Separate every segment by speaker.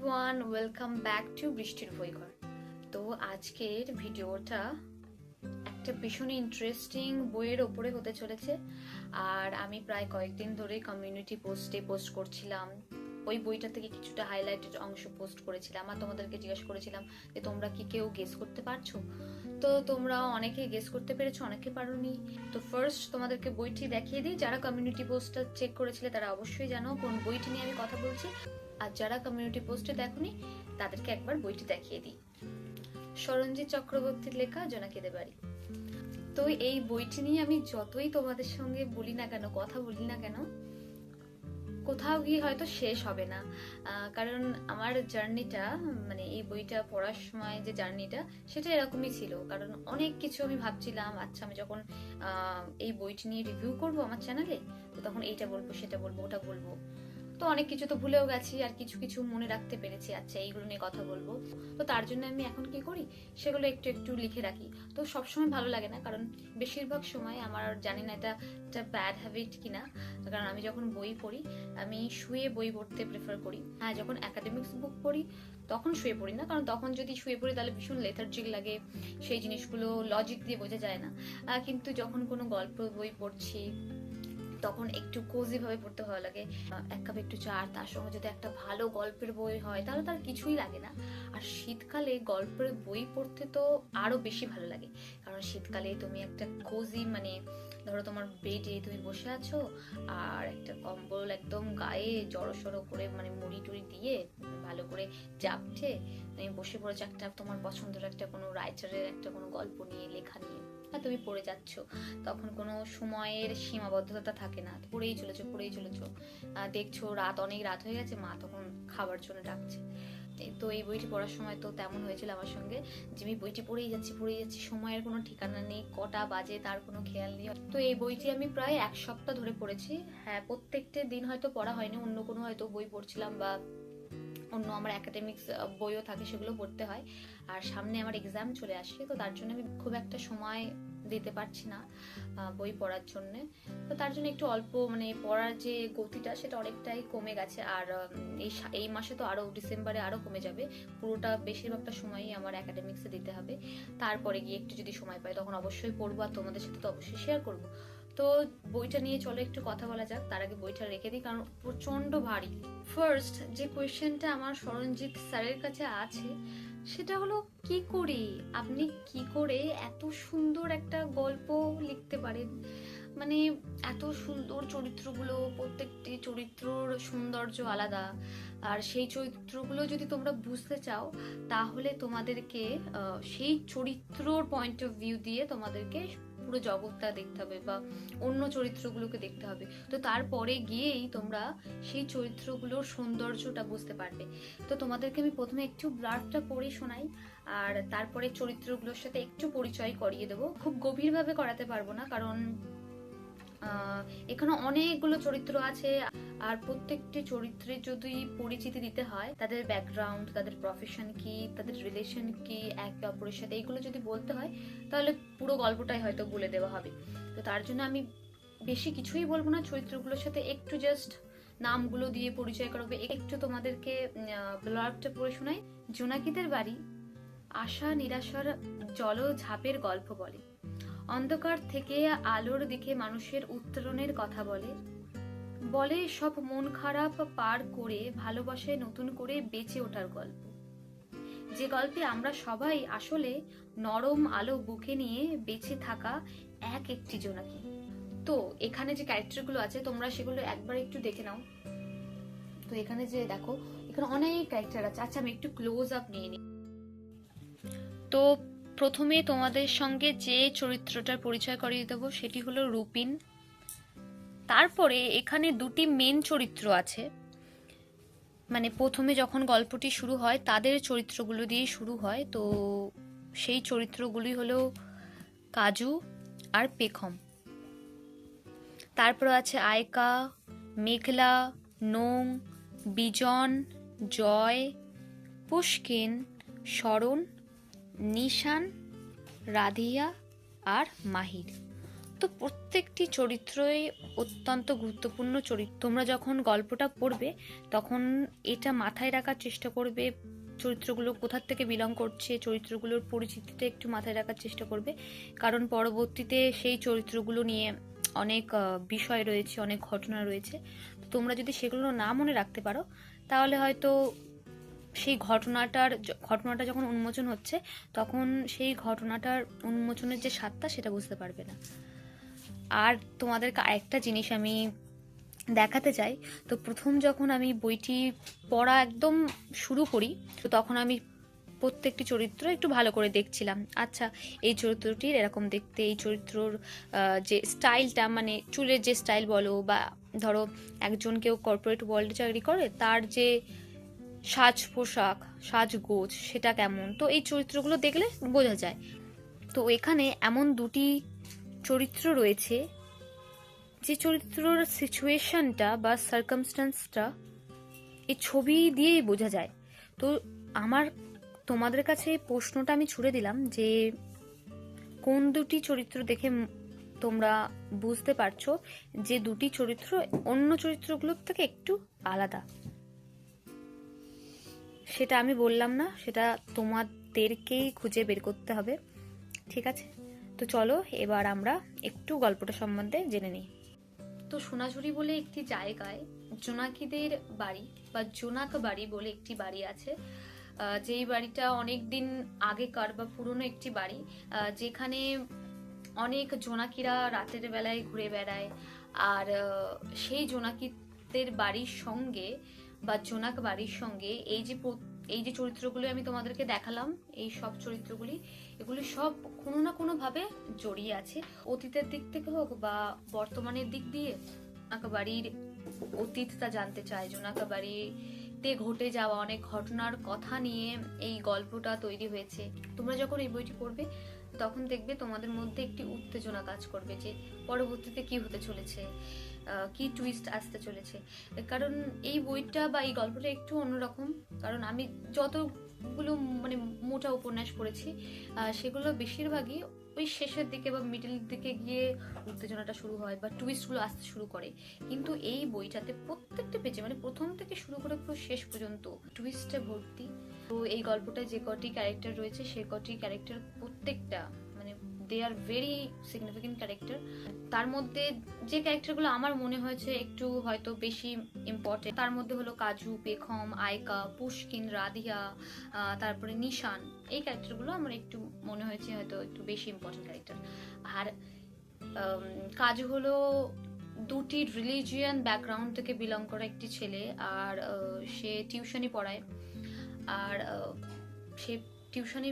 Speaker 1: Everyone welcome back to বৃষ্টির বইঘর। তো আজকের ভিডিওটা একটা ভীষণ ইন্টারেস্টিং বইয়ের ওপরে হতে চলেছে। আর আমি প্রায় কয়েকদিন ধরে কমিউনিটি পোস্টে পোস্ট করছিলাম। ওই বইটা থেকে কিছুটা হাইলাইটেড অংশ পোস্ট করেছিলাম। আর তোমাদেরকে জিজ্ঞেস করেছিলাম যে, তোমরা কি কেউ গেস করতে পারছ? তো তোমরা অনেকে গেস করতে পেরেছ, অনেকে পারোনি। তো ফার্স্ট তোমাদেরকে বইটি দেখিয়ে দিই। যারা কমিউনিটি পোস্টটা চেক করেছিলে, তারা অবশ্যই জানো কোন বইটি নিয়ে আমি কথা বলছি। আর যারা কমিউনিটি পোস্টে দেখোনি, তাদেরকে একবার বইটি দেখিয়ে দিই। সরঞ্জিৎ চক্রবর্তীর লেখা জোনাকিদের বাড়ি। তো এই বইটি নিয়ে আমি যতই তোমাদের সঙ্গে বলি না কেন, কথা বলি না কেন, কোথাও গিয়ে হয়তো শেষ হবে না। কারণ আমার জার্নিটা মানে এই বইটা পড়ার সময় যে জার্নিটা, সেটা এরকমই ছিল। কারণ অনেক কিছু আমি ভাবছিলাম আচ্ছা আমি যখন এই বইটি নিয়ে রিভিউ করব আমার চ্যানেলে তো তখন এইটা বলব, সেটা বলব, ওটা বলব। তো অনেক কিছু তো ভুলেও গেছি আর কিছু কিছু মনে রাখতে পেরেছি। আচ্ছা এইগুলো নিয়ে কথা বলব। তো তার জন্য আমি এখন কি করি? সেগুলো একটু একটু লিখে রাখি। তো সবসময় ভালো লাগে না, কারণ বেশিরভাগ সময় আমার জানি না এটা একটা ব্যাড হ্যাবিট কিনা। কারণ আমি যখন বই পড়ি, আমি শুয়ে বই পড়তে প্রেফার করি। হ্যাঁ যখন একাডেমিক্স বুক পড়ি, তখন শুয়ে পড়ি না। কারণ তখন যদি শুয়ে পড়ি, তাহলে ভীষণ লেথার্জিক লাগে। সেই জিনিসগুলো লজিক দিয়ে বোঝা যায় না। কিন্তু যখন কোনো গল্প, বই পড়ছি তখন একটু কোজি ভাবে পড়তে ভালো লাগে। এক কাপ একটু চা আর তার সঙ্গে যদি একটা ভালো গল্পের বই হয়, তাহলে তার কিছুই লাগে না। আর শীতকালে গল্পের বই পড়তে তো আরও বেশি ভালো লাগে। কারণ শীতকালে তুমি একটা কোজি মানে ধরো তোমার বেডে তুমি বসে আছো, আর একটা কম্বল একদম গায়ে জড়ো করে মানে মুড়ি টুড়ি দিয়ে ভালো করে জাপটে, তুমি বসে পড়েছো একটা তোমার পছন্দের একটা কোনো রাইটারের একটা কোনো গল্প নিয়ে, লেখা নিয়ে। আর তুমি পড়ে যাচ্ছ, তখন কোনো সময়ের সীমাবদ্ধতা থাকে না। পড়েই চলেছো পড়েই চলেছো। দেখছ রাত, অনেক রাত হয়ে গেছে, মা তখন খাবার জন্য ডাকছে। তো এই বইটি পড়ার সময় তো তেমন হয়েছিল আমার সঙ্গে যে আমি বইটি পড়েই যাচ্ছি পড়েই যাচ্ছি, সময়ের কোনো ঠিকানা নেই, কটা বাজে তার কোনো খেয়াল নেই। তো এই বইটি আমি প্রায় এক সপ্তাহ ধরে পড়েছি। হ্যাঁ প্রত্যেকটা দিন হয়তো পড়া হয়নি, অন্য কোনো হয়তো বই পড়ছিলাম বা অন্য আমার একাডেমিক্স বইও থাকে সেগুলো পড়তে হয়। আর সামনে আমার এক্সাম চলে আসে, তো তার জন্য আমি খুব একটা সময় দিতে পারছি না বই পড়ার জন্য। তো তার জন্য একটু অল্প মানে পড়ার যে গতিটা সেটা অনেকটাই কমে গেছে। আর এই এই মাসে তো আরও ডিসেম্বরে আরও কমে যাবে। পুরোটা বেশিরভাগটা সময়ই আমার একাডেমিক্সে দিতে হবে। তারপরে গিয়ে একটু যদি সময় পাই তখন অবশ্যই পড়ব আর তোমাদের সাথে তো অবশ্যই শেয়ার করব। তো বইটা নিয়ে চলো, একটু কথা বলা যাক। তার আগে বইটা রেখে দিই কারণ প্রচণ্ড ভারী। ফার্স্ট যে কোয়েশ্চেনটা আমার সরঞ্জিৎ স্যারের কাছে আছে সেটা হলো, কি করে? আপনি কি করে এত সুন্দর একটা গল্প লিখতে পারেন? মানে এত সুন্দর চরিত্রগুলো, প্রত্যেকটি চরিত্রর সৌন্দর্য আলাদা। আর সেই চরিত্রগুলো যদি তোমরা বুঝতে চাও, তাহলে তোমাদেরকে সেই চরিত্রর পয়েন্ট অফ ভিউ দিয়ে তোমাদেরকে পুরো জগৎটা দেখতে হবে বা অন্য চরিত্রগুলোকে দেখতে হবে। তো তারপরে গিয়েই তোমরা সেই চরিত্রগুলোর সৌন্দর্যটা বুঝতে পারবে। তো তোমাদেরকে আমি প্রথমে একটু ব্লাডটা পড়ে শোনাই, আর তারপরে চরিত্রগুলোর সাথে একটু পরিচয় করিয়ে দেবো। খুব গভীরভাবে করাতে পারব না, কারণ এখানে অনেকগুলো চরিত্র আছে। আর প্রত্যেকটি চরিত্রে যদি পরিচিতি দিতে হয়, তাদের ব্যাকগ্রাউন্ড তাদের প্রফেশন কি, তাদের রিলেশন কি, একে অপরের সাথে এইগুলো যদি বলতে হয়, তাহলে পুরো গল্পটাই হয়তো বলে দেওয়া হবে। তো তার জন্য আমি বেশি কিছুই বলব না, চরিত্রগুলোর সাথে একটু জাস্ট নামগুলো দিয়ে পরিচয় করাবে। একটু তোমাদেরকে ব্লগটা পড়ে শোনাই। জোনাকিদের বাড়ি আশা নিরাশার জল ঝাপের গল্প বলে। অন্ধকার থেকে আলোর দিকে মানুষের উত্তরণের কথা বলে। বলে সব মন খারাপ পার করে ভালোবাসায় নতুন করে বেঁচে ওঠার গল্প। যে গল্পে আমরা সবাই আসলে নরম আলো বুকে নিয়ে বেঁচে থাকা এক একটি জোনাকি। তো, এখানে যে ক্যারেক্টারগুলো আছে, তোমরা সেগুলো একবার একটু দেখে নাও। তো, এখানে যে দেখো, এখানে অনেক ক্যারেক্টার আছে। আচ্ছা আমি একটু ক্লোজ আপ নিয়ে নিই তো প্রথমে তোমাদের সঙ্গে যে চরিত্রটার পরিচয় করিয়ে দেবো, সেটি হলো রুপিন। তারপরে এখানে দুটি মেন চরিত্র আছে। মানে প্রথমে যখন গল্পটি শুরু হয়, তাদের চরিত্রগুলো দিয়ে শুরু হয়। তো সেই চরিত্রগুলি হলো কাজু আর পেখম। তারপর আছে আয়কা, মেঘলা, নোং, বিজন, জয়, পুষ্কিন, শরণ নিশান, রাধিয়া আর মাহির। তো প্রত্যেকটি চরিত্রই অত্যন্ত গুরুত্বপূর্ণ চরিত্র। তোমরা যখন গল্পটা পড়বে, তখন এটা মাথায় রাখার চেষ্টা করবে, চরিত্রগুলো কোথার থেকে বিলং করছে, চরিত্রগুলোর পরিচিতিটা একটু মাথায় রাখার চেষ্টা করবে। কারণ পরবর্তীতে সেই চরিত্রগুলো নিয়ে অনেক বিষয় রয়েছে, অনেক ঘটনা রয়েছে। তোমরা যদি সেগুলো না মনে রাখতে পারো, তাহলে হয়তো সেই ঘটনাটার ঘটনাটা যখন উন্মোচন হচ্ছে, তখন সেই ঘটনাটার উন্মোচনের যে স্বাদটা, সেটা বুঝতে পারবে না। আর তোমাদেরকে আরেকটা জিনিস আমি দেখাতে চাই। তো প্রথম যখন আমি বইটি পড়া একদম শুরু করি, তো তখন আমি প্রত্যেকটি চরিত্র একটু ভালো করে দেখছিলাম। আচ্ছা এই চরিত্রটির এরকম দেখতে, এই চরিত্রর যে স্টাইলটা মানে চুলের যে স্টাইল বলো বা ধরো একজন কেউ কর্পোরেট ওয়ার্ল্ডে চাকরি করে, তার যে সাজ পোশাক সাজগোজ সেটা কেমন? তো এই চরিত্রগুলো দেখলে বোঝা যায়। তো এখানে এমন দুটি চরিত্র রয়েছে, যে চরিত্রর সিচুয়েশনটা বা সার্কামস্টান্সটা এই ছবি দিয়েই বোঝা যায়। তো আমার, তোমাদের কাছে প্রশ্নটা আমি ছুড়ে দিলাম যে, কোন দুটি চরিত্র দেখে তোমরা বুঝতে পারছ যে দুটি চরিত্র অন্য চরিত্রগুলোর থেকে একটু আলাদা? সেটা আমি বললাম না, সেটা তোমাদেরকেই খুঁজে বের করতে হবে, ঠিক আছে? তো চলো, এবার আমরা একটু গল্পটা সম্বন্ধে জেনে নিই। তো সোনাঝুরি বলে একটি জায়গায় জোনাকিদের বাড়ি বা জোনাক বাড়ি বলে একটি বাড়ি আছে যেই বাড়িটা অনেক দিন আগেকার বা পুরনো একটি বাড়ি যেখানে অনেক জোনাকিরা রাতের বেলায় ঘুরে বেড়ায়, আর সেই জোনাকিদের বাড়ির সঙ্গে বা জোনাক বাড়ির সঙ্গে এই যে এই যে চরিত্রগুলো আমি তোমাদেরকে দেখালাম, এই সব চরিত্রগুলি, এগুলি সব কোনো না কোনো ভাবে জড়িয়ে আছে। অতীতের দিক থেকে হোক বা বর্তমানের দিক দিয়ে বাড়ির অতীতটা জানতে চায়। জোনাকা বাড়িতে ঘটে যাওয়া অনেক ঘটনার কথা নিয়ে এই গল্পটা তৈরি হয়েছে। তোমরা যখন এই বইটি পড়বে, তখন দেখবে তোমাদের মধ্যে একটি উত্তেজনা কাজ করবে যে পরবর্তীতে কি হতে চলেছে। কি টুইস্ট আসতে চলেছে। কারণ এই বইটা বা এই গল্পটা একটু অন্যরকম। কারণ আমি যতগুলো মানে মোটা উপন্যাস পড়েছি সেগুলো বেশিরভাগই ওই শেষের দিকে বা মিডল দিকে গিয়ে উত্তেজনাটা শুরু হয় বা টুইস্টগুলো আসতে শুরু করে। কিন্তু এই বইটাতে প্রত্যেকটা পেজে মানে প্রথম থেকে শুরু করে পুরো শেষ পর্যন্ত টুইস্টে ভর্তি। তো এই গল্পটায় যে কটি ক্যারেক্টার রয়েছে, সে কটি ক্যারেক্টার প্রত্যেকটা they are very significant character তার মধ্যে যে ক্যারেক্টারগুলো আমার মনে হয়েছে একটু হয়তো বেশি ইম্পর্টেন্ট তার মধ্যে হলো কাজু, পেখম, আয়কা, পুষ্কিন, রাধিয়া তারপরে নিশান। এই ক্যারেক্টারগুলো আমার একটু মনে হয়েছে হয়তো একটু বেশি ইম্পর্টেন্ট ক্যারেক্টার আর কাজু হলো দুটি রিলিজিয়ান ব্যাকগ্রাউন্ড থেকে বিলং করা একটি ছেলে, আর সে টিউশনি পড়ায়। আর সে টিউশনি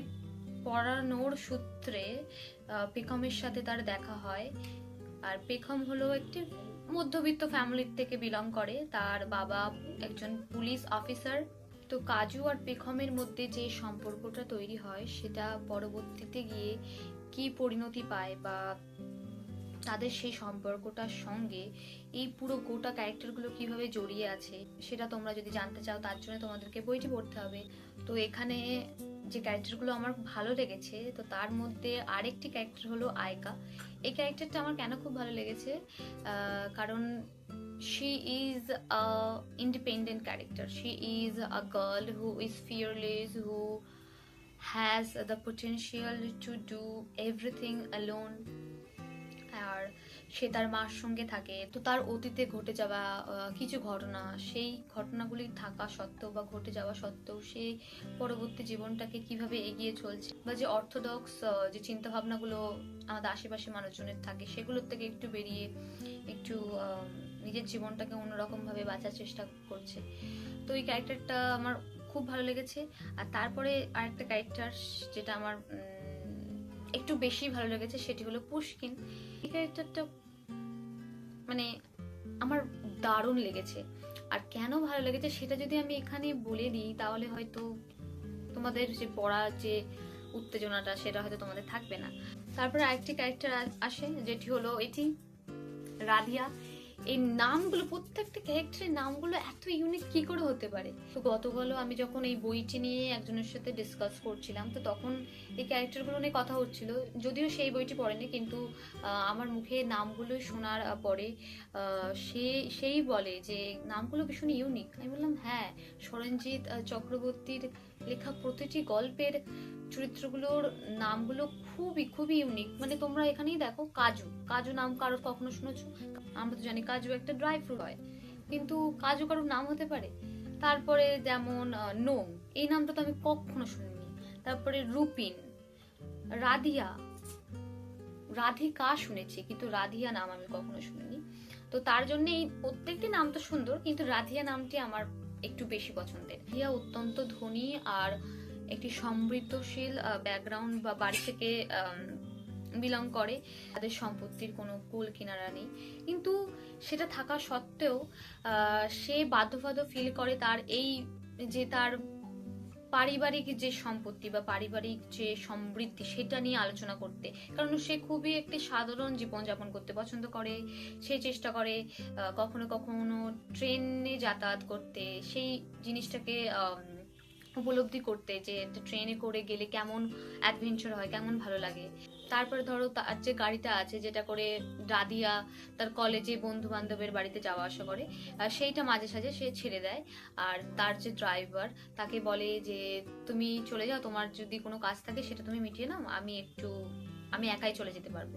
Speaker 1: পড়ানোর সূত্রে পেখমের সাথে তার দেখা হয়। আর পেখম হলো একটি মধ্যবিত্ত ফ্যামিলির থেকে বিলং করে। তার বাবা একজন পুলিশ অফিসার তো কাজু আর পেখমের মধ্যে যে সম্পর্কটা তৈরি হয়, সেটা পরবর্তীতে গিয়ে কি পরিণতি পায় বা তাদের সেই সম্পর্কটার সঙ্গে এই পুরো গোটা ক্যারেক্টারগুলো কীভাবে জড়িয়ে আছে, সেটা তোমরা যদি জানতে চাও, তার জন্য তোমাদেরকে বইটি পড়তে হবে। তো এখানে যে ক্যারেক্টারগুলো আমার ভালো লেগেছে, তো তার মধ্যে আরেকটি ক্যারেক্টার হলো আয়কা। এই ক্যারেক্টারটা আমার কেন খুব ভালো লেগেছে? কারণ she is a independent character. She is a girl who is fearless, who has the potential to do everything alone. আর সে তার মার সঙ্গে থাকে। তো তার অতীতে ঘটে যাওয়া কিছু ঘটনা, সেই ঘটনাগুলি থাকা সত্ত্বেও বা ঘটে যাওয়া সত্ত্বেও সে পরবর্তী জীবনটাকে কীভাবে এগিয়ে চলছে বা যে অর্থোডক্স যে চিন্তা ভাবনাগুলো আমাদের আশেপাশে মানুষজনের থাকে, সেগুলোর থেকে একটু বেরিয়ে একটু নিজের জীবনটাকে অন্যরকম ভাবে বাঁচার চেষ্টা করছে। তো এই ক্যারেক্টারটা আমার খুব ভালো লেগেছে। আর তারপরে আরেকটা ক্যারেক্টার যেটা আমার একটু বেশি ভালো লেগেছে, সেটি হলো পুষ্কিন। এই ক্যারেক্টারটা মানে আমার দারুণ লেগেছে। আর কেন ভালো লেগেছে সেটা যদি আমি এখানে বলে দিই, তাহলে হয়তো তোমাদের যে পড়ার যে উত্তেজনাটা, সেটা হয়তো তোমাদের থাকবে না। তারপরে আরেকটি ক্যারেক্টার আসে, যেটি হলো এটি, রাধিয়া। এই নামগুলো, প্রত্যেকটা ক্যারেক্টারের নামগুলো এত ইউনিক কি করে হতে পারে? তো গতকালও আমি যখন এই বইটি নিয়ে একজনের সাথে ডিসকাস করছিলাম, তো তখন এই ক্যারেক্টারগুলো নিয়ে কথা হচ্ছিল। যদিও সেই বইটি পড়েনি, কিন্তু আমার মুখে নামগুলো শোনার পরে সে, সেই বলে যে, নামগুলো ভীষণ ইউনিক আমি বললাম হ্যাঁ সরঞ্জিৎ চক্রবর্তীর লেখা প্রতিটি গল্পের চরিত্রগুলোর নামগুলো খুবই খুবই ইউনিক মানে তোমরা এখানেই দেখো কাজু। কাজু নাম কারোর কখনো শুনেছো? আমরা তো জানি কাজু একটা ড্রাই ফ্রুট হয়। কিন্তু কাজু কারোর নাম হতে পারে? তারপরে যেমন নোম এই নামটা তো আমি কখনো শুনিনি। তারপরে রুপিন। রাধিয়া। রাধিকা শুনেছি, কিন্তু রাধিয়া নাম আমি কখনো শুনিনি। তো তার জন্য এই প্রত্যেকটি নাম তো সুন্দর, কিন্তু রাধিয়া নামটি আমার একটু বেশি পছন্দের। রিয়া অত্যন্ত ধনী আর একটি সমৃদ্ধশীল ব্যাকগ্রাউন্ড বা বাড়ি থেকে বিলং করে। তাদের সম্পত্তির কোনো কুল কিনারা নেই। কিন্তু সেটা থাকা সত্ত্বেও সে বাধ্যবাধ্য ফিল করে তার এই, যে তার পারিবারিক যে সম্পত্তি বা পারিবারিক যে সমৃদ্ধি সেটা নিয়ে আলোচনা করতে। কারণ সে খুবই একটি সাধারণ জীবনযাপন করতে পছন্দ করে। সে চেষ্টা করে কখনো কখনো ট্রেনে যাতায়াত করতে। সেই জিনিসটাকে উপলব্ধি করতে যে ট্রেনে করে গেলে কেমন অ্যাডভেঞ্চার হয়, কেমন ভালো লাগে। তারপরে ধরো তার যে গাড়িটা আছে, যেটা করে দাদিয়া তার কলেজে বন্ধু বান্ধবের বাড়িতে যাওয়া আসা করে সেইটা মাঝে সাঝে সে ছেড়ে দেয়। আর তার যে ড্রাইভার তাকে বলে যে, তুমি চলে যাও, তোমার যদি কোনো কাজ থাকে সেটা তুমি মিটিয়ে নাও, আমি একটু, আমি একাই চলে যেতে পারব।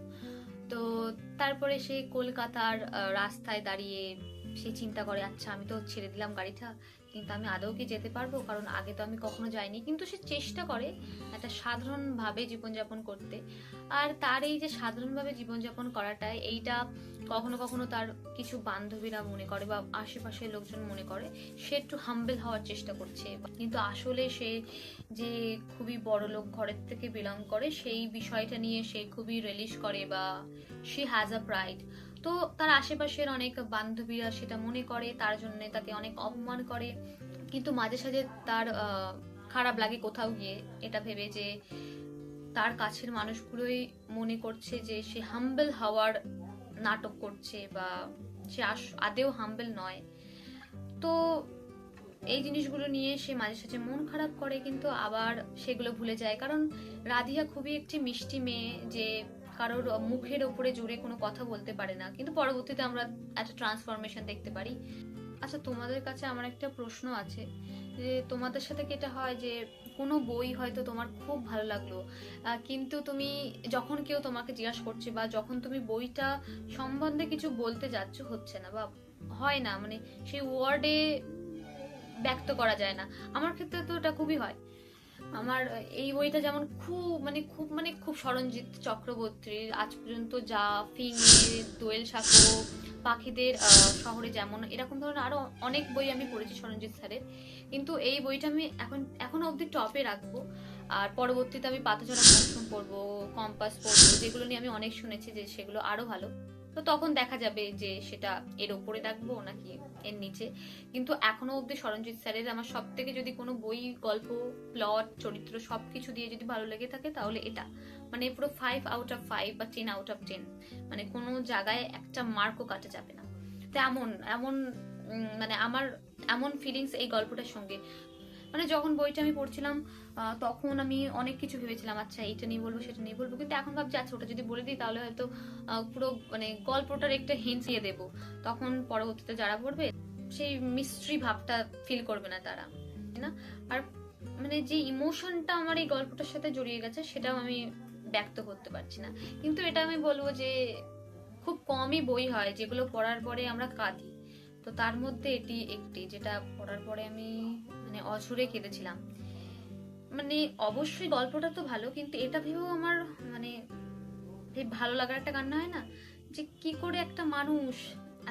Speaker 1: তো তারপরে সে কলকাতার রাস্তায় দাঁড়িয়ে সে চিন্তা করে আচ্ছা আমি তো ছেড়ে দিলাম গাড়িটা, কিন্তু আমি আদৌ কি যেতে পারব? কারণ আগে তো আমি কখনো যাইনি। কিন্তু সে চেষ্টা করে একটা সাধারণভাবে জীবনযাপন করতে। আর তার এই যে সাধারণভাবে জীবনযাপন করাটা, এইটা কখনো কখনো তার কিছু বান্ধবীরা মনে করে বা আশেপাশের লোকজন মনে করে, সে একটু হাম্বেল হওয়ার চেষ্টা করছে। কিন্তু আসলে সে যে খুবই বড় লোক ঘরের থেকে বিলং করে, সেই বিষয়টা নিয়ে সে খুবই রিলিশ করে বা সে হ্যাজ আ প্রাইড তো তার আশেপাশের অনেক বান্ধবীরা সেটা মনে করে, তার জন্য তাকে অনেক অপমান করে। কিন্তু মাঝে সাঝে তার খারাপ লাগে কোথাও গিয়ে। এটা ভেবে যে তার কাছের মানুষগুলোই মনে করছে যে সে হাম্বেল হওয়ার নাটক করছে বা সে আদেও হাম্বেল নয়। তো এই জিনিসগুলো নিয়ে সে মাঝে সাঝে মন খারাপ করে, কিন্তু আবার সেগুলো ভুলে যায়। কারণ রাধিয়া খুবই একটি মিষ্টি মেয়ে যে কারোর মুখের ওপরে জোরে কোনো কথা বলতে পারে না। কিন্তু পরবর্তীতে আমরা একটা ট্রান্সফরমেশন দেখতে পারি। আচ্ছা তোমাদের কাছে আমার একটা প্রশ্ন আছে যে, তোমাদের সাথে কি এটা হয় যে, কোনো বই হয়তো তোমার খুব ভালো লাগল কিন্তু তুমি যখন কেউ তোমাকে জিজ্ঞাসা করছে বা যখন তুমি বইটা সম্বন্ধে কিছু বলতে যাচ্ছ, হচ্ছে না বা হয় না মানে সেই ওয়ার্ডে ব্যক্ত করা যায় না। আমার ক্ষেত্রে তো এটা খুবই হয়। আমার, এই বইটা যেমন খুব মানে খুব মানে খুব সরঞ্জিত চক্রবর্তীর আজ পর্যন্ত যা ফিঙে, দোয়েল সাঁকো পাখিদের শহরে যেমন, এরকম ধরনের আরও অনেক বই আমি পড়েছি সরঞ্জিত স্যারের। কিন্তু এই বইটা আমি এখন, এখনও অবধি টপে রাখব। আর পরবর্তীতে আমি পাতাচড়া মৌসুম পড়ব, কম্পাস পড়ব, যেগুলো নিয়ে আমি অনেক শুনেছি যে সেগুলো আরও ভালো। তো তখন দেখা যাবে যে সেটা এর ওপরে রাখব নাকি এর নিচে। কিন্তু এখনও অবধি সরঞ্জিৎ স্যারের আমার সব থেকে যদি কোনো বই, গল্প প্লট চরিত্র সব কিছু দিয়ে যদি ভালো লেগে থাকে তাহলে এটা। মানে পুরো ফাইভ আউট অফ ফাইভ বা টেন আউট অফ টেন মানে কোনো জায়গায় একটা মার্কও কাটা যাবে না। তো এমন এমন মানে আমার এমন ফিলিংস এই গল্পটার সঙ্গে। মানে যখন বইটা আমি পড়ছিলাম তখন আমি অনেক কিছু ভেবেছিলাম আচ্ছা এইটা নিয়ে বলব, সেটা নিয়ে বলব, কিন্তু এখন ভাবছি আচ্ছা ওটা যদি বলে দিই, তাহলে হয়তো পুরো মানে গল্পটার একটা হিন্স দিয়ে দেবো। তখন পরবর্তীতে যারা পড়বে, সেই মিস্ট্রি ভাবটা ফিল করবে না তারা না? আর মানে যে ইমোশনটা আমার এই গল্পটার সাথে জড়িয়ে গেছে, সেটাও আমি ব্যক্ত করতে পারছি না। কিন্তু এটা আমি বলব যে, খুব কমই বই হয়, যেগুলো পড়ার পরে আমরা কাঁদি। তো তার মধ্যে এটি একটি, যেটা পড়ার পরে আমি মানে অঝরে কেঁদেছিলাম। মানে অবশ্যই গল্পটা তো ভালো, কিন্তু এটা ভেবেও আমার মানে ভালো লাগার একটা কান্না হয় না? যে কি করে একটা মানুষ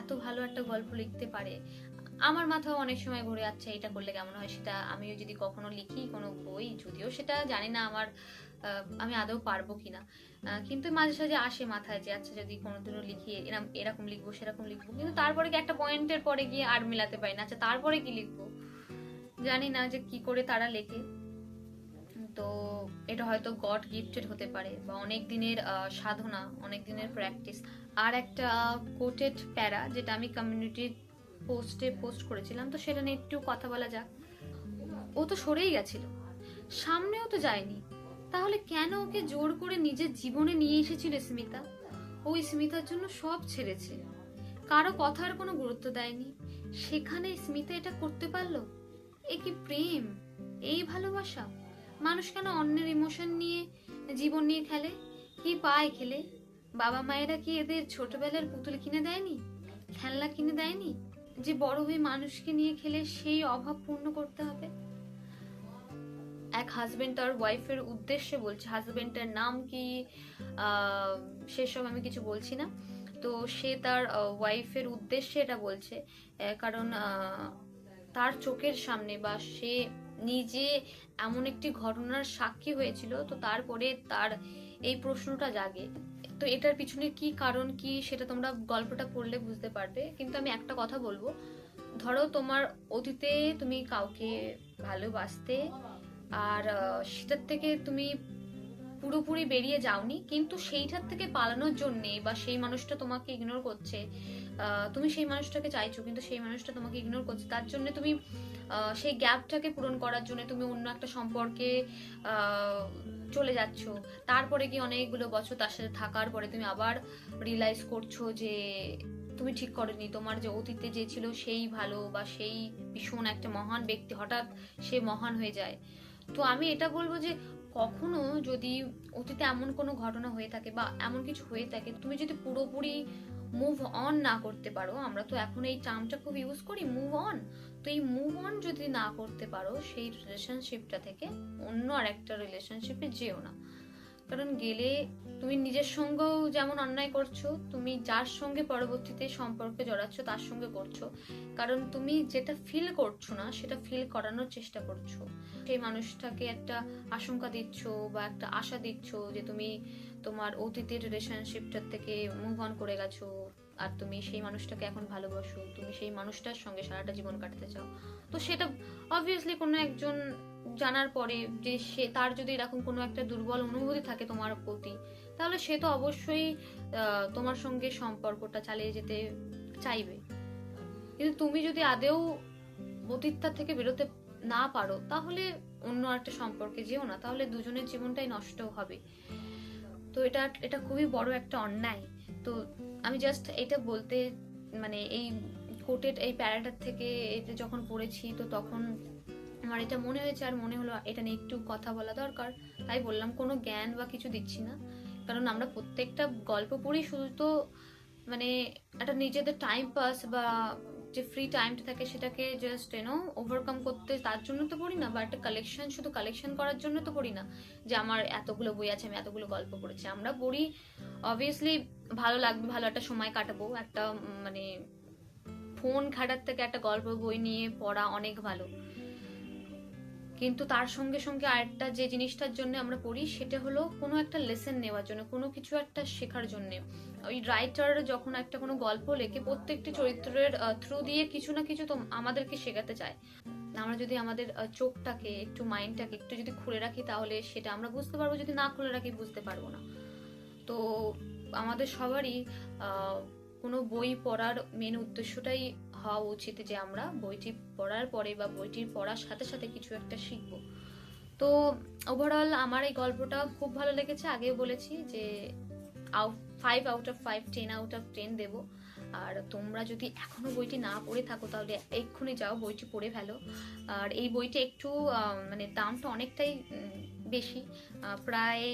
Speaker 1: এত ভালো একটা গল্প লিখতে পারে? আমার মাথাও অনেক সময় ঘুরে আচ্ছা এটা করলে কেমন হয় সেটা আমিও যদি কখনো লিখি কোনো বই, যদিও সেটা জানি না আমার আমি আদৌ পারব কিনা। কিন্তু মাঝে সাঝে আসে মাথায় যে আচ্ছা যদি কোনোদিনও লিখি এরকম এরকম লিখব, সেরকম লিখব। কিন্তু তারপরে কি একটা পয়েন্টের পরে গিয়ে আর মিলাতে পারি না? আচ্ছা তারপরে কি লিখব? জানি না যে কি করে তারা লেখে। তো এটা হয়তো গড গিফটেড হতে পারে বা অনেক দিনের সাধনা, অনেক দিনের প্র্যাকটিস আর একটা কোটেড প্যারা যেটা আমি কমিউনিটি পোস্টে পোস্ট করেছিলাম, তো সেটা নিয়ে একটু কথা বলা যাক। ও তো সরেই গেছিল। সামনেও তো যায়নি। তাহলে কেন ওকে জোর করে নিজের জীবনে নিয়ে এসেছিল স্মিতা? ওই স্মিতার জন্য সব ছেড়েছে। কারও কথার কোনো গুরুত্ব দেয়নি। সেখানে স্মিতা এটা করতে পারল? এ কি প্রেম? এই ভালোবাসা? মানুষ কেন অন্যের ইমোশন নিয়ে জীবন নিয়ে খেলে? কি পায় খেলে? বাবা মায়েরা কি এদের ছোটবেলার পুতুল কিনে দেয়নি? খেলনা কিনে দেয়নি? যে বড় হয়ে মানুষকে নিয়ে খেলে সেই অভাব পূর্ণ করতে হবে? এক হাজবেন্ড তার ওয়াইফের উদ্দেশ্যে বলছে হাজবেন্ডের নাম কি? সেসব আমি কিছু বলছি না। তো সে তার ওয়াইফের উদ্দেশ্যে এটা বলছে কারণ তার চোখের সামনে বা সে নিজে এমন একটি ঘটনার সাক্ষী হয়েছিল, তো তারপরে তার এই প্রশ্নটা জাগে। তো এটার পিছনে কি কারণ, কি সেটা তোমরা গল্পটা পড়লে বুঝতে পারবে। কিন্তু আমি একটা কথা বলব। ধরো তোমার অতীতে তুমি কাউকে ভালোবাসতে আর সেটার থেকে তুমি পুরোপুরি বেরিয়ে যাওনি, কিন্তু সেইটার থেকে পালানোর জন্যে বা সেই মানুষটা তোমাকে ইগনোর করছে তুমি সেই মানুষটাকে চাইছো, কিন্তু সেই মানুষটা তোমাকে ইগনোর করছে। তার জন্য তুমি সেই গ্যাপটাকে পূরণ করার জন্য তুমি অন্য একটা সম্পর্কে চলে যাচ্ছ। তারপরে কি অনেকগুলো বছর তার সাথে থাকার পরে তুমি আবার রিয়েলাইজ করছ যে তুমি ঠিক করনি। তোমার যে অতীতে যে ছিল সেই ভালো বা সেই ভীষণ একটা মহান ব্যক্তি, হঠাৎ সে মহান হয়ে যায়। তো আমি এটা বলব যে কখনো যদি অতীতে এমন কোনো ঘটনা হয়ে থাকে বা এমন কিছু হয়ে থাকে, তুমি যদি পুরোপুরি মুভ অন না করতে পারো, আমরা তো এখন এই টার্মটা খুব ইউজ করি মুভ অন তো এই মুভ অন যদি না করতে পারো, সেই রিলেশনশিপটা থেকে অন্য আর একটা রিলেশনশিপে যেও না। কারণ গেলে তুমি নিজের সঙ্গেও যেমন অন্যায় করছ, তুমি যার সঙ্গে পরবর্তীতে সম্পর্কে জড়াচ্ছ, তার সঙ্গে করছ। কারণ তুমি যেটা ফিল করছ না, সেটা ফিল করানোর চেষ্টা করছ। সেই মানুষটাকে একটা আশঙ্কা দিচ্ছ বা একটা আশা দিচ্ছ যে তুমি তোমার অতীতের রিলেশনশিপটার থেকে মুভ অন করে গেছো আর তুমি সেই মানুষটাকে এখন ভালোবাসো, তুমি সেই মানুষটার সঙ্গে সারাটা জীবন কাটাতে চাও। তো সেটা অবভিয়াসলি কোনো একজন জানার পরে যে সে, তার যদি এরকম কোনো একটা দুর্বল অনুভূতি থাকে তোমার প্রতি, তাহলে সে তো অবশ্যই তোমার সঙ্গে সম্পর্কটা চালিয়ে যেতে চাইবে। কিন্তু তুমি যদি আদেও অতীতটা থেকে বেরোতে না পারো, তাহলে অন্য একটা সম্পর্কে যেও না, তাহলে দুজনের জীবনটাই নষ্ট হবে। তো এটা এটা খুবই বড় একটা অন্যায়। তো আমি জাস্ট এটা বলতে মানে এই কোটেড এই প্যারাটার থেকে এটা যখন পড়েছি, তো তখন আমার এটা মনে হয়েছে, আর মনে হলো এটা নিয়ে একটু কথা বলা দরকার। তাই বললাম, কোনো জ্ঞান বা কিছু দিচ্ছি না। কারণ আমরা প্রত্যেকটা গল্প পড়ি শুধু তো মানে একটা নিজেদের টাইম পাস বা যে ফ্রি টাইমটা থাকে সেটাকে জাস্ট ইউনো ওভারকাম করতে তার জন্য তো পড়ি না বাট কালেকশন শুধু কালেকশন করার জন্য তো পড়ি না। যে আমার এতগুলো বই আছে, আমি এতগুলো গল্প পড়েছি। আমরা পড়ি অবভিয়াসলি ভালো লাগবে, ভালো একটা সময় কাটাবো। একটা মানে ফোন ঘাটার থেকে একটা গল্প, বই নিয়ে পড়া অনেক ভালো। কিন্তু তার সঙ্গে সঙ্গে আরেকটা যে জিনিসটার জন্য আমরা পড়ি, সেটা হলো কোনো একটা লেসেন নেওয়ার জন্য, কোনো কিছু একটা শেখার জন্য। ওই রাইটার যখন একটা কোনো গল্প লেখে, প্রত্যেকটি চরিত্রের থ্রু দিয়ে কিছু না কিছু তো আমাদেরকে শেখাতে চায়। আমরা যদি আমাদের চোখটাকে, একটু মাইন্ডটাকে একটু যদি খুলে রাখি, তাহলে সেটা আমরা বুঝতে পারব, যদি না খুলে রাখি বুঝতে পারব না। তো আমাদের সবারই কোনো বই পড়ার মেন উদ্দেশ্যটাই হওয়া উচিত যে আমরা বইটি পড়ার পরে বা বইটির পড়ার সাথে সাথে কিছু একটা শিখব। তো ওভারঅল আমার এই গল্পটা খুব ভালো লেগেছে। আগেও বলেছি যে out five out of five ten out of ten দেবো। আর তোমরা যদি এখনও বইটি না পড়ে থাকো, তাহলে এক্ষুনি যাও, বইটি পড়ে ফেলো। আর এই বইটি একটু মানে দামটা অনেকটাই বেশি প্রায়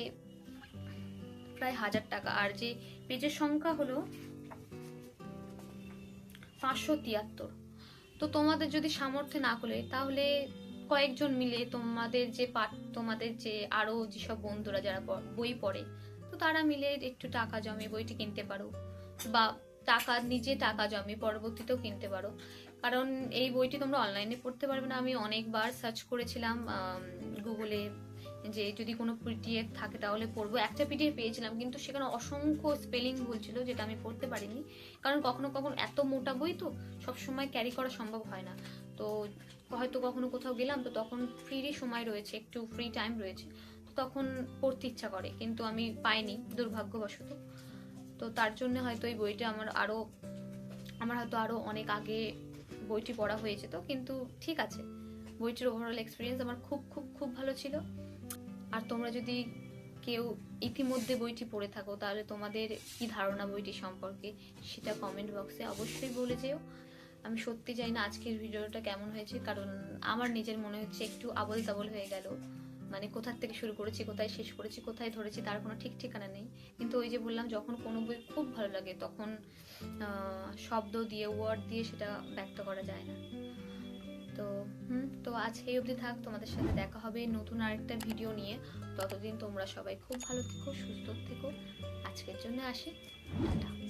Speaker 1: প্রায় হাজার টাকা। আর যে পেজের সংখ্যা হলো পাঁচশো তিয়াত্তর। তো তোমাদের যদি সামর্থ্য না হলে তাহলে কয়েকজন মিলে তোমাদের যে পাঠ, তোমাদের যে আরও যেসব বন্ধুরা যারা বই পড়ে, তো তারা মিলে একটু টাকা জমে বইটি কিনতে পারো। বা টাকা, নিজে টাকা জমে পরবর্তীতেও কিনতে পারো। কারণ এই বইটি তোমরা অনলাইনে পড়তে পারবে না। আমি অনেকবার সার্চ করেছিলাম গুগলে যে যদি কোনো পিডিএফ থাকে তাহলে পড়ব। একটা পিডিএফ পেয়েছিলাম, কিন্তু সেখানে অসংখ্য স্পেলিং ভুল ছিল যেটা আমি পড়তে পারিনি। কারণ কখনো কখনো এত মোটা বই তো সবসময় ক্যারি করা সম্ভব হয় না। তো হয়তো কখনো কোথাও গেলাম, তো তখন ফ্রি সময় রয়েছে, একটু ফ্রি টাইম রয়েছে। তো তখন পড়তে ইচ্ছা করে, কিন্তু আমি পাইনি, দুর্ভাগ্যবশত। তো তার জন্য হয়তো এই বইটা আমার আরও আমার হয়তো আরও অনেক আগে বইটি পড়া হয়ে যেত কিন্তু ঠিক আছে। বইটির ওভারঅল এক্সপিরিয়েন্স আমার খুব খুব খুব ভালো ছিল। আর তোমরা যদি কেউ ইতিমধ্যে বইটি পড়ে থাকো, তাহলে তোমাদের কি ধারণা বইটি সম্পর্কে সেটা কমেন্ট বক্সে অবশ্যই বলে যেও। আমি সত্যি জানি না আজকের ভিডিওটা কেমন হয়েছে, কারণ আমার নিজের মনে হচ্ছে একটু আবল তাবল হয়ে গেল। মানে কোথার থেকে শুরু করেছি, কোথায় শেষ করেছি, কোথায় ধরেছি, তার কোনো ঠিক ঠিকানা নেই। কিন্তু ওই যে বললাম, যখন কোনো বই খুব ভালো লাগে, তখন শব্দ দিয়ে ওয়ার্ড দিয়ে সেটা ব্যক্ত করা যায় না। তো, হুম, তো আজ এই অবধি থাক, তোমাদের সাথে দেখা হবে নতুন আরেকটা ভিডিও নিয়ে। ততদিন তোমরা সবাই খুব ভালো থেকো, সুস্থ থেকো। আজকের জন্য আসি, টাটা।